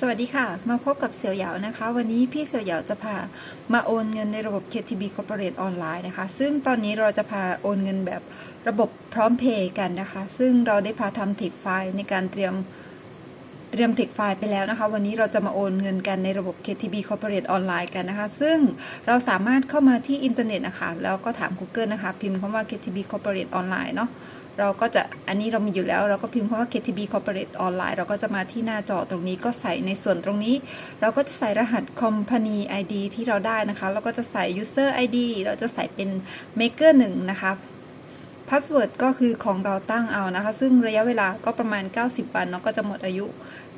สวัสดีค่ะ มาพบกับเสี่ยวเหยานะคะ วันนี้พี่เสี่ยวเหยาจะพามาโอนเงินในระบบ KTB Corporate ออนไลน์นะคะ ซึ่งตอนนี้เราจะพาโอนเงินแบบระบบพร้อมเพย์กันนะคะ ซึ่งเราได้พาทำเทคไฟล์ในการเตรียมเตรียมเทคไฟล์ไปแล้วนะคะ วันนี้เราจะมาโอนเงินกันในระบบ KTB Corporate ออนไลน์กันนะคะ ซึ่งเราสามารถเข้ามาที่อินเทอร์เน็ตนะคะ แล้วก็ถาม Google นะคะ พิมพ์คำว่า KTB Corporate ออนไลน์เนาะ เราก็จะอันนี้เรามีอยู่แล้ว เราก็พิมพ์คำว่า KTB Corporate Online เราก็จะมาที่หน้าจอตรงนี้ก็ใส่ในส่วนตรงนี้ เราก็จะใส่รหัส Company ID ที่เราได้นะคะ เราก็จะใส่ User ID เราจะใส่เป็น Maker 1 นะคะ พาสเวิร์ดก็คือของเราตั้งเอานะคะ ซึ่งระยะเวลาก็ประมาณ 90 วันเนาะก็จะหมดอายุ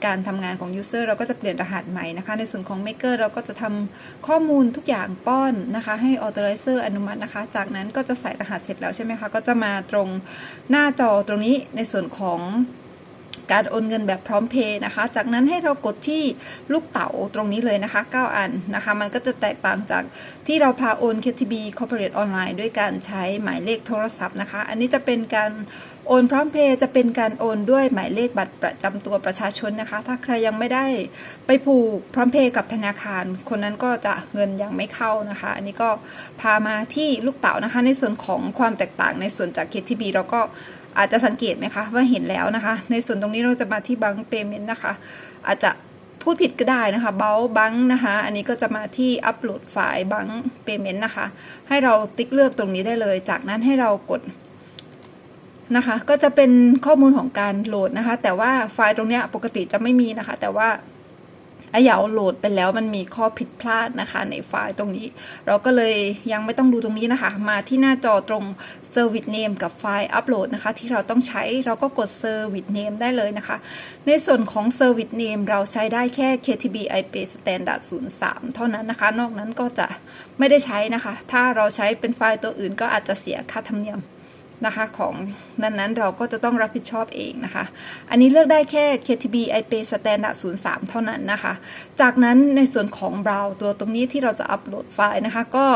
การทำงานของ User เราก็จะเปลี่ยนรหัสใหม่นะคะ ในส่วนของ Maker เราก็จะทำข้อมูลทุกอย่างป้อนนะคะ ให้ Authorizer อนุมัตินะคะ จากนั้นก็จะใส่รหัสเสร็จแล้วใช่ไหมคะ ก็จะมาตรงหน้าจอตรงนี้ในส่วนของ การโอนเงินแบบพร้อมเพย์นะคะ จากนั้นให้เรากดที่ลูกเต๋าตรงนี้เลยนะคะ 9 อันนะคะ มันก็จะแตกต่างจากที่เราพาโอน KTB Corporate Online ด้วยการใช้หมายเลขโทรศัพท์นะคะ อันนี้จะเป็นการโอนพร้อมเพย์จะเป็นการโอนด้วยหมายเลขบัตรประจำตัวประชาชนนะคะ ถ้าใครยังไม่ได้ไปผูกพร้อมเพย์กับธนาคาร คนนั้นก็จะเงินยังไม่เข้านะคะ อันนี้ก็พามาที่ลูกเต๋านะคะ ในส่วนของความแตกต่างในส่วนจาก KTB เราก็ อาจจะสังเกตไหมคะว่าเห็นแล้วนะคะ ในส่วนตรงนี้เราจะมาที่บังเปเมนต์นะคะ อาจจะพูดผิดก็ได้นะคะเบลบังนะคะ อันนี้ก็จะมาที่อัปโหลดไฟล์บังเปเมนต์นะคะ ให้เราติ๊กเลือกตรงนี้ได้เลย จากนั้นให้เรากดนะคะ ก็จะเป็นข้อมูลของการโหลดนะคะ แต่ว่าไฟล์ตรงนี้ปกติจะไม่มีนะคะ แต่ว่า อเหยาโหลดไปแล้วมันมีข้อผิดพลาดนะคะ ในไฟล์ตรงนี้ เราก็เลยยังไม่ต้องดูตรงนี้นะคะ มาที่หน้าจอตรง Service Name กับไฟล์อัปโหลดนะคะ ที่เราต้องใช้เราก็กด Service Name ได้เลยนะคะ ในส่วนของ Service Name เราใช้ได้แค่ KTB IP Standard 03 เท่านั้นนะคะ นอกนั้นก็จะไม่ได้ใช้นะคะ ถ้าเราใช้เป็นไฟล์ตัวอื่นก็อาจจะเสียค่าธรรมเนียม นะคะของนั้นๆเราก็จะต้องรับผิดชอบเองนะคะ อันนี้เลือกได้แค่ KTB IP Standard 03 เท่านั้นนะคะ จากนั้นในส่วนของเราตัวตรงนี้ที่เราจะอัปโหลดไฟล์นะคะ ก็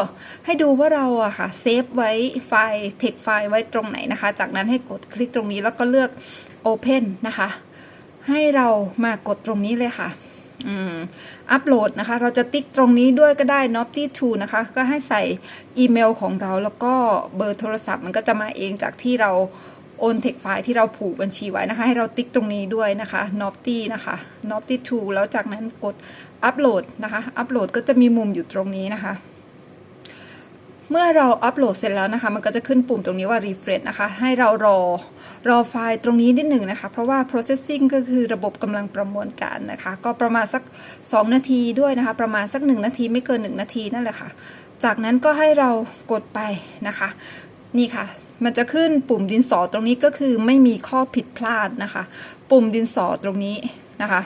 ให้ดูว่าเราอะค่ะเซฟไว้ไฟล์ text ไฟล์ไว้ตรงไหนนะคะ จากนั้นให้กดคลิกตรงนี้แล้วก็เลือก Open นะคะ ให้เรามากดตรงนี้เลยค่ะ อืมอัปโหลดนะคะ เราจะติ๊กตรงนี้ด้วยก็ได้ n o p t y 2นะคะ ก็ให้ใส่อีเมลของเราแล้วก็เบอร์โทรศัพท์มันก็จะมาเองจากที่เราโอนเทคไฟล์ที่เราผูกบัญชีไว้นะคะ ให้เราติ๊กตรงนี้ด้วยนะคะ n o p t y นะคะ n o p t y 2แล้วจากนั้นกดอัปโหลดนะคะ อัปโหลดก็จะมีมุมอยู่ตรงนี้นะคะ เมื่อเราอัปโหลดเสร็จแล้วนะคะ มันก็จะขึ้นปุ่มตรงนี้ว่า refresh นะคะ ให้เรารอรอไฟล์ตรงนี้นิดหนึ่งนะคะ เพราะว่า processing ก็คือระบบกำลังประมวลการนะคะ ก็ประมาณสัก 2 นาทีด้วยนะคะ ประมาณสัก 1 นาทีไม่เกิน 1 นาทีนั่นแหละค่ะ จากนั้นก็ให้เรากดไปนะคะ นี่ค่ะมันจะขึ้นปุ่มดินสอตรงนี้ก็คือไม่มีข้อผิดพลาดนะคะ ปุ่มดินสอตรงนี้ นะคะ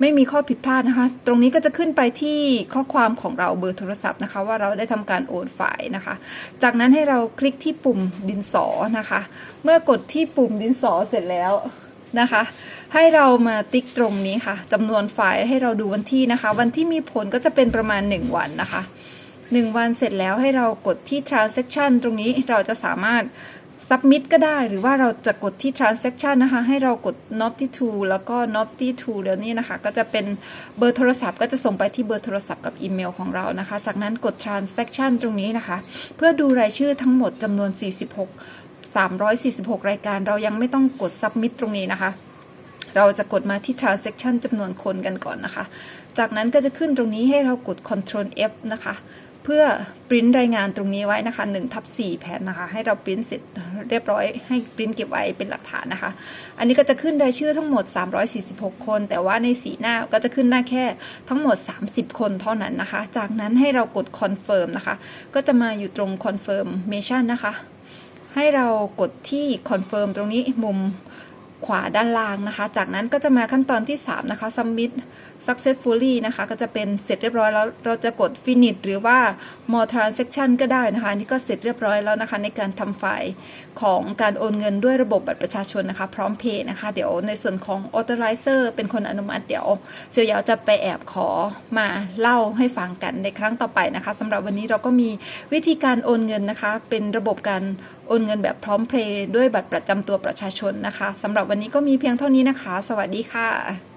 ไม่มีข้อผิดพลาดนะคะ ตรงนี้ก็จะขึ้นไปที่ข้อความของเราเบอร์โทรศัพท์นะคะ ว่าเราได้ทำการโอนไฟล์นะคะ จากนั้นให้เราคลิกที่ปุ่มดินสอนะคะ เมื่อกดที่ปุ่มดินสอเสร็จแล้วนะคะ ให้เรามาติ๊กตรงนี้ค่ะจำนวนไฟล์ให้เราดูวันที่นะคะ วันที่มีผลก็จะเป็นประมาณ 1 วันนะคะ 1 วันเสร็จแล้วให้เรากดที่ transaction ตรงนี้เราจะสามารถ submit ก็ได้หรือว่าเราจะกดที่ transaction นะคะ ให้เรากด nopty to แล้วก็ nopty to แล้วนี่นะคะ ก็จะเป็นเบอร์โทรศัพท์ก็จะส่งไปที่เบอร์โทรศัพท์กับอีเมลของเรานะคะ จากนั้นกด transaction ตรงนี้นะคะ เพื่อดูรายชื่อทั้งหมดจำนวน 46 346 รายการเรายังไม่ต้องกด submit ตรงนี้นะคะเราจะกดมาที่ transaction จำนวนคนกันก่อนนะคะ จากนั้นก็จะขึ้นตรงนี้ให้เรากด control F นะคะ เพื่อปริ้นรายงานตรงนี้ไว้นะคะ1ทับ4แผ่นนะคะ ให้เราปริ้นเสร็จเรียบร้อยให้ปริ้นเก็บไว้เป็นหลักฐานนะคะ อันนี้ก็จะขึ้นรายชื่อทั้งหมด 346 คน แต่ว่าในสีหน้าก็จะขึ้นได้าแค่ทั้งหมด 30 คนเท่านั้นนะคะ จากนั้นให้เรากด confirm นะคะ ก็จะมาอยู่ตรง confirmation นนะคะ ให้เรากดที่ confirm ตรงนี้มุมขวาด้านล่างนะคะ จากนั้นก็จะมาขั้นตอนที่ 3 นะคะ submit successfully นะคะ ก็จะเป็นเสร็จเรียบร้อยแล้วเราจะกด finish หรือว่า more transaction ก็ได้นะคะนี่ก็เสร็จเรียบร้อยแล้วนะคะ ในการทำไฟล์ของการโอนเงินด้วยระบบบัตรประชาชนนะคะ พร้อมเพย์นะคะ เดี๋ยวในส่วนของ authorizer เป็นคนอนุมัติเดี๋ยวเสี่ยวยาวจะไปแอบขอมาเล่าให้ฟังกันในครั้งต่อไปนะคะสำหรับวันนี้เราก็มีวิธีการโอนเงินนะคะ เป็นระบบการโอนเงินแบบพร้อมเพย์ด้วยบัตรประจำตัวประชาชนนะคะสำหรับวันนี้ก็มีเพียงเท่านี้นะคะ สวัสดีค่ะ